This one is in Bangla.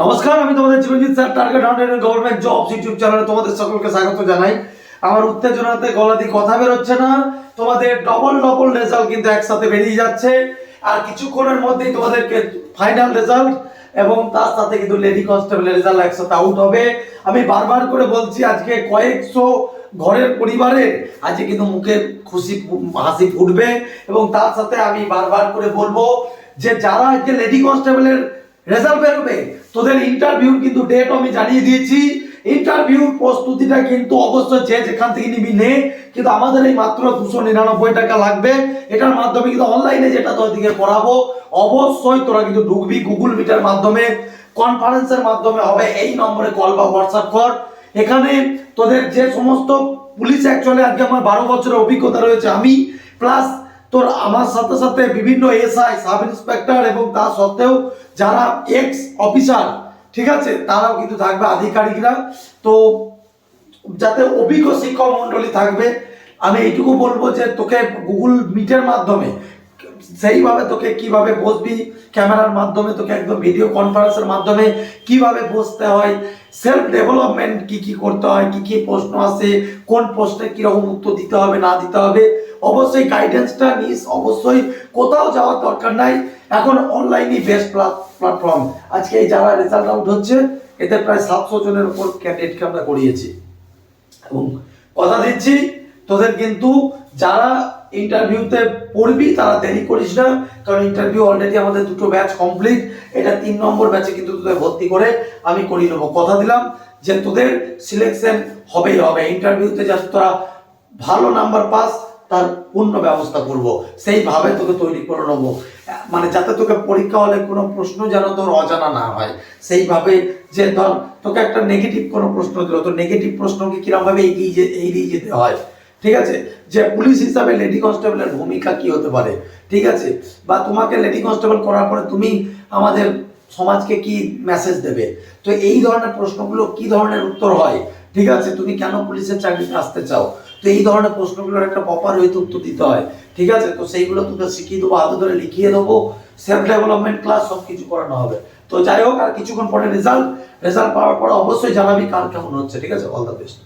নমস্কার, আমি তোমাদের Chiranjit sir target hundred government jobs YouTube চ্যানেলে তোমাদের সকলকে স্বাগত জানাই। আমার উত্তেজনাতে গলা দিয়ে কথা বেরোচ্ছে না, তোমাদের ডবল ডবল রেজাল্ট কিন্তু একসাথে বেরিয়ে যাচ্ছে। আর কিছুক্ষণের মধ্যেই তোমাদেরকে ফাইনাল রেজাল্ট এবং তার সাথে কিন্তু লেডি কনস্টেবলের রেজাল্ট একসাথে আউট হবে। আমি বারবার করে বলছি, আজকে কয়েকশো ঘরের পরিবারের আজকে কিন্তু মুখে খুশি, হাসি ফুটবে। এবং তার সাথে আমি বারবার করে বলব যে যারা আজকে লেডি কনস্টেবলের রেজাল্ট বেরোবে। তোদের ইন্টারভিউর কিন্তু ডেট আমি জানিয়ে দিয়েছি। ইন্টারভিউর প্রস্তুতিটা কিন্তু অবশ্যই যে যেখান থেকে নিবি নে। কিন্তু আমাদের এই মাত্র দুশো নিরানব্বই টাকা লাগবে। এটার মাধ্যমে কিন্তু অনলাইনে যেটা তোদেরকে পড়াবো, অবশ্যই তোরা কিন্তু ঢুকবি গুগল মিটের মাধ্যমে। কনফারেন্সের মাধ্যমে হবে এই নম্বরে কল বা হোয়াটসঅ্যাপ কর। এখানে তোদের যে সমস্ত পুলিশ অ্যাকচুয়ালি আজকে আমার বারো বছরের অভিজ্ঞতা রয়েছে আমি প্লাস তোর আমার সাথে সাথে বিভিন্ন এসআই সাব ইন্সপেক্টর এবং তা সত্ত্বেও যারা এক্স অফিসার ঠিক আছে, তারাও কিন্তু থাকবে, আধিকারিকরা। তো যাতে অভিজ্ঞ শিক্ষক মণ্ডলী থাকবে, আমি এইটুকু বলব যে তোকে গুগল মিটের মাধ্যমে, সেইভাবে তোকে কীভাবে বসবি, ক্যামেরার মাধ্যমে তোকে একদম ভিডিও কনফারেন্সের মাধ্যমে কীভাবে বসতে হয় সেলফ ডেভেলপমেন্ট কি কি করতে হয়, কি কি প্রশ্ন আসে, কোন প্রশ্নে কীরকম উত্তর দিতে হবে, না দিতে হবে অবশ্যই গাইডেন্সটা নিস, অবশ্যই কোথাও যাওয়ার দরকার নাই। এখন অনলাইনই বেস্ট প্ল্যাটফর্ম আজকে এই যারা রেজাল্ট আউট হচ্ছে এতে প্রায় সাতশো জনের উপর ক্যান্ডিডেটকে আমরা করিয়েছি। এবং কথা দিচ্ছি, তোদের কিন্তু যারা ইন্টারভিউতে পড়বি, তারা দেরি করিস না, কারণ ইন্টারভিউ অলরেডি আমাদের দুটো ব্যাচ কমপ্লিট এটা তিন নম্বর ব্যাচে কিন্তু তোদের ভর্তি করে আমি করিয়ে নেব। কথা দিলাম যে তোদের সিলেকশন হবেই হবে। ইন্টারভিউতে যাতে তোরা ভালো নাম্বার পাস তার পূর্ণ ব্যবস্থা করব। সেইভাবে তোকে তৈরি করে নেব। মানে যাতে তোকে পরীক্ষা হলে কোনো প্রশ্ন যেন তোর অজানা না হয়। সেইভাবে যে ধর, তোকে একটা নেগেটিভ কোনো প্রশ্ন দিল, তো নেগেটিভ প্রশ্নকে কিরমভাবে এগিয়ে এড়িয়ে যেতে হয়? ঠিক আছে? যে পুলিশ হিসাবে লেডি কনস্টেবলের ভূমিকা কি হতে পারে? ঠিক আছে? বা তোমাকে লেডি কনস্টেবল করার পরে তুমি আমাদের সমাজকে কি মেসেজ দেবে? তো এই ধরনের প্রশ্নগুলো কি ধরনের উত্তর হয়? ঠিক আছে, তুমি কেন পুলিশের চাকরিতে আসতে চাও? তো এই ধরনের প্রশ্নগুলোর একটা প্রপার হয়তো উত্তর দিতে হয়। ঠিক আছে, তো সেইগুলো তোকে শিখিয়ে দেবো, হাতে ধরে লিখিয়ে দেবো সেলফ ডেভেলপমেন্ট ক্লাস সব কিছু করানো হবে। তো যাই হোক, আর কিছুক্ষণ পরে রেজাল্ট রেজাল্ট পাওয়ার পর অবশ্যই জানাবি কার কেমন হচ্ছে, ঠিক আছে? All the best